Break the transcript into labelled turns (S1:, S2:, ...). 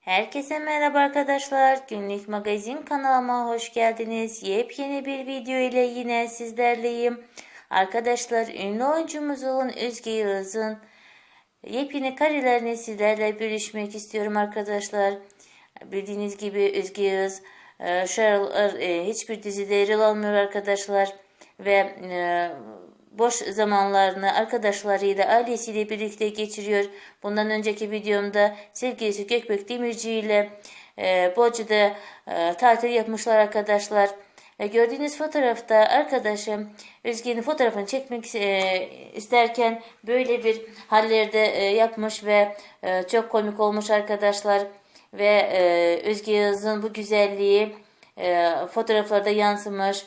S1: Herkese merhaba arkadaşlar. Günlük magazin kanalıma hoş geldiniz. Yepyeni bir video ile yine sizlerleyim. Arkadaşlar ünlü oyuncumuz olan Özge Yağız'ın yepyeni karelerini sizlerle bölüşmek istiyorum arkadaşlar. Bildiğiniz gibi Özge e, şu aralar e, hiçbir dizide rol almıyor arkadaşlar. Ve e, boş zamanlarını arkadaşlarıyla, ailesiyle birlikte geçiriyor. Bundan önceki videomda sevgilisi Gökbek Demirci ile e, Bolu'da e, tatil yapmışlar arkadaşlar. Ve gördüğünüz fotoğrafta arkadaşım Özge'nin fotoğrafını çekmek e, isterken böyle bir hallerde e, yapmış ve e, çok komik olmuş arkadaşlar. Ve e, Özge Yağız'ın bu güzelliği e, fotoğraflarda yansımış.